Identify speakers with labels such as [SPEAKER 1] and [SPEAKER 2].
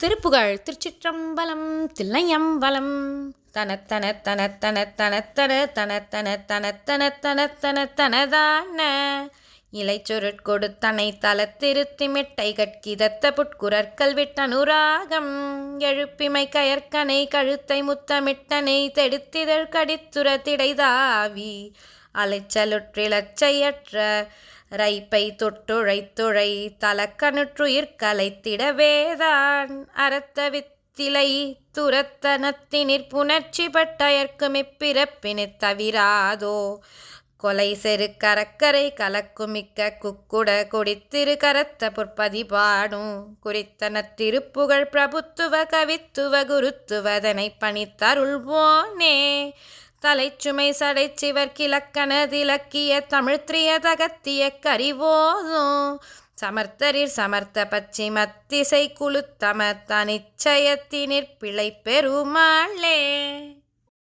[SPEAKER 1] திருப்புகழ் திருச்சிற்றம்பலம் தில்லையம்பலம் தனத்தன தனத்தன தனத்தன தனத்தன தனத்தன தனத்தன தனதான இலைச்சொருட்கொடு தனை தலத்திருத்தி மிட்டை கட்கிதத்த புட்குரற்கள் விட்டனுராகம் எழுப்பிமை கயற்கனை கழுத்தை முத்தமிட்டனை தெடுத்திதழ் கடித்துர திடைதாவி அலைச்சலுற்றிலச்சையற்ற ரைப்பை தொட்டுழைத்துழை தலக்கணுற்றுயிர் கலைத்திடவேதான் அறத்த வித்திலை துரத்தனத்தினிற் புணர்ச்சி பட்டயர்க்கும் இப்பிறப்பினை தவிராதோ. கொலை செரு கரக்கரை கலக்குமிக்க குக்குட கொடித்திரு கரத்த பொற்பதி பாடும் குறித்தன திருப்புகழ் பிரபுத்துவ கவித்துவ குருத்துவதனை பணித்தருள்வோனே. தலைச்சுமை சடை சடைச்சிவர் கிழக்கணதிலக்கிய தமிழ்த்திரிய தகத்திய கரிவோதும் சமர்த்தரிர் சமர்த்த பச்சி பச்சிமத்திசை குழுத்தம தனிச்சயத்தினிற் பிழை பெருமாளே